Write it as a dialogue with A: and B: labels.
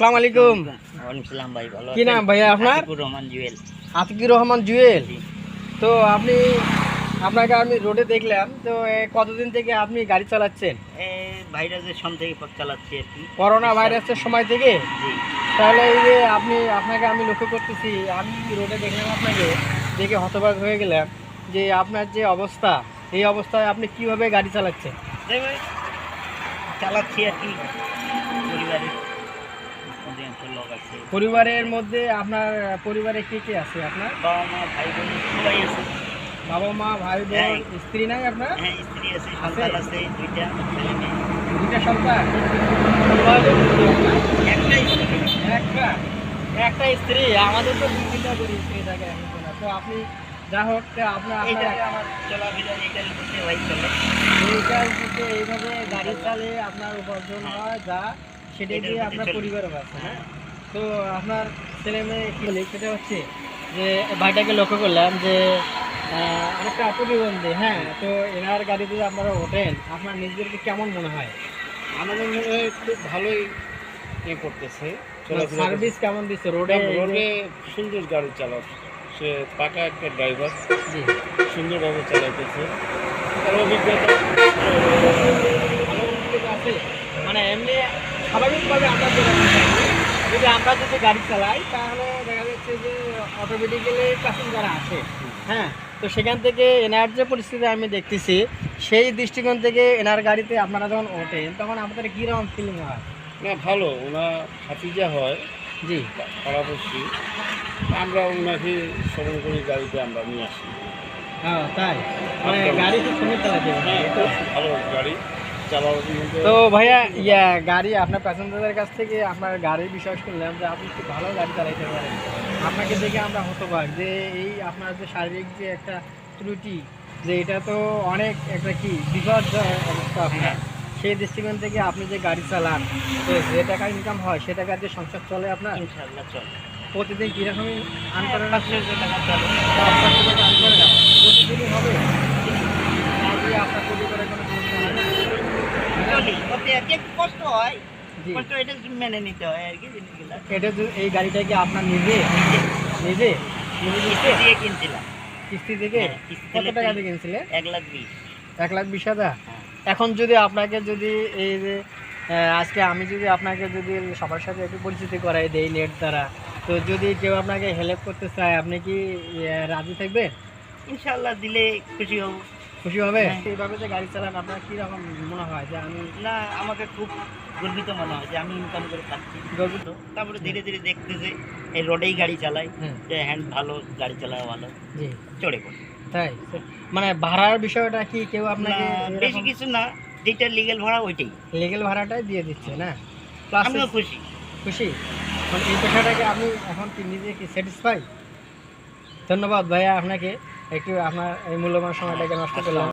A: আসসালামু আলাইকুম।
B: সালাম ভাই ভালো
A: কি নাম ভাইয়া আপনার?
B: রহমান জুয়েল।
A: আতিকুর রহমান জুয়েল। তো আপনি আপনাকে আমি রোডে দেখলাম তো কতদিন থেকে আপনি গাড়ি চালাচ্ছেন?
B: ভাইরাসের সম থেকে চালাচ্ছি আর কি।
A: করোনা ভাইরাসের সময় থেকে? তাহলে এই যে আপনি আপনাকে আমি লক্ষ্য করতেছি আমি রোডে দেখলাম আপনাকে দেখে হতবাক হয়ে গেলাম যে আপনার যে অবস্থা এই অবস্থায় আপনি কীভাবে গাড়ি চালাচ্ছেন?
B: চালাচ্ছি আর কি পরিবারের
A: পরিবারের মধ্যে আপনার পরিবারে কে কে আছে আপনার?
B: বাবা মা ভাই বোন সবাই আছে
A: বাবা মা ভাই বোন। স্ত্রী নাই আপনার?
B: হ্যাঁ স্ত্রী আছে? সন্তান আছে দুইটা
A: দুইটা সন্তান? স্ত্রী একটা? একটা স্ত্রী আমাদের তো করে স্ত্রী থাকে তো আপনি যা হোক আপনার
B: আমার চলাফেরা ভাই চলে।
A: এইটার এইভাবে গাড়ি চালে আপনার উপার্জন হয় যা সেটা দিয়ে আপনার। পরিবারও আছে
B: হ্যাঁ।
A: তো আপনার ছেলে মেয়ে কি বলে? সেটা হচ্ছে যে ভাইটাকে লক্ষ্য করলাম যে অনেকটা প্রতিবন্ধী হ্যাঁ। তো এনার গাড়িতে আপনারা ওঠেন আপনার নিজেদেরকে কেমন মনে হয়?
C: আমাদের মনে হয় খুব ভালোই এ করতেছে।
A: সার্ভিস কেমন দিচ্ছে? রোডে
C: রোডে সুন্দর গাড়ি চালাচ্ছে সে পাকা একটা ড্রাইভার সুন্দরভাবে চালাইতেছে। তার অভিজ্ঞতা
A: অভিজ্ঞতা আছে। মানে এমনি স্বাভাবিকভাবে আমরা যেটা যদি আমরা যদি গাড়ি চালাই তাহলে দেখা যাচ্ছে যে অটোমেটিক্যালি প্যাসেঞ্জার আসে। হ্যাঁ তো সেখান থেকে এনার যে পরিস্থিতি আমি দেখতেছি সেই দৃষ্টিকোণ থেকে এনার গাড়িতে আপনারা যখন ওঠেন তখন আপনাদের কীরকম ফিলিং হয়?
C: না ভালো। ওনা হাতিজা হয়।
A: জি।
C: পাড়াপড়শি আমরা ওনাকে স্মরণ করি গাড়িতে আমরা নিয়ে আসি।
A: হ্যাঁ তাই। মানে গাড়ি খুব সুন্দর চালাতে
C: হ্যাঁ। ভালো গাড়ি।
A: তো ভাইয়া ইয়া গাড়ি আপনার প্যাসেঞ্জারের কাছ থেকে আপনার গাড়ির বিষয় শুনলাম যে আপনি খুব ভালো গাড়ি চালাইতে পারেন। আপনাকে দেখে আমরা হতবাক যে এই আপনার যে শারীরিক যে একটা ত্রুটি যে এটা তো অনেক একটা কি বিপর্যয় অবস্থা আপনার। সেই দৃষ্টিকোণ থেকে আপনি যে গাড়ি চালান তো যে টাকা ইনকাম হয় সে টাকা দিয়ে সংসার চলে আপনার?
B: ইনশাআল্লাহ চলে।
A: প্রতিদিন কীরকম আন করেন আপনি?
B: পাঁচশো টাকা চলে
A: পাঁচশো টাকা earn করেন আপনি? প্রতিদিনই হবে আজকে আপনার পরিবারের কোনো সমস্যা নেই
B: চলি আর কি একটু কষ্ট হয়। কষ্ট এটা মেনে নিতে হয় আর কি জিনিসগুলো।
A: এটা এই গাড়িটা কি আপনার নিজে? নিজে? নিজে
B: দিয়ে কিনছিলাম।
A: কিস্তি থেকে?
B: হ্যাঁ,
A: কত টাকা দিয়ে কিনছিলেন?
B: এক লাখ বিশ।
A: এক লাখ বিশ হাজার?
B: হ্যাঁ।
A: এখন যদি আপনাকে যদি এই যে আজকে আমি যদি আপনাকে যদি সবার সাথে একটু পরিচিতি করাই দেই নেট দ্বারা তো যদি কেউ আপনাকে হেল্প করতে চায় আপনি কি রাজি থাকবেন?
B: ইনশাল্লাহ দিলে খুশি হব।
A: খুশি হবে?
B: হ্যাঁ।
A: এইভাবে যে গাড়ি চালান আপনার কীরকম মনে হয়? যে আমি
B: না আমাকে খুব গর্বিত মনে হয় যে আমি ইনকাম করে পাচ্ছি।
A: গর্বিত?
B: তারপরে ধীরে ধীরে দেখতে যে এই রোডেই গাড়ি চালাই
A: হ্যাঁ।
B: যে হ্যান্ড ভালো গাড়ি চালাও ভালো।
A: জি।
B: চড়ে পড়ি।
A: তাই? মানে ভাড়ার বিষয়টা কি কেউ আপনাকে
B: বেশি কিছু না যেটা লিগেল ভাড়া ওইটাই।
A: লিগেল ভাড়াটাই দিয়ে দিচ্ছে না?
B: আমিও খুশি।
A: খুশি? মানে এই পেশাটাকে আপনি এখন কি নিজে কি স্যাটিসফাই ধন্যবাদ ভাইয়া আপনাকে। একটু আপনার এই মূল্যবান সময়টাকে নষ্ট করলাম।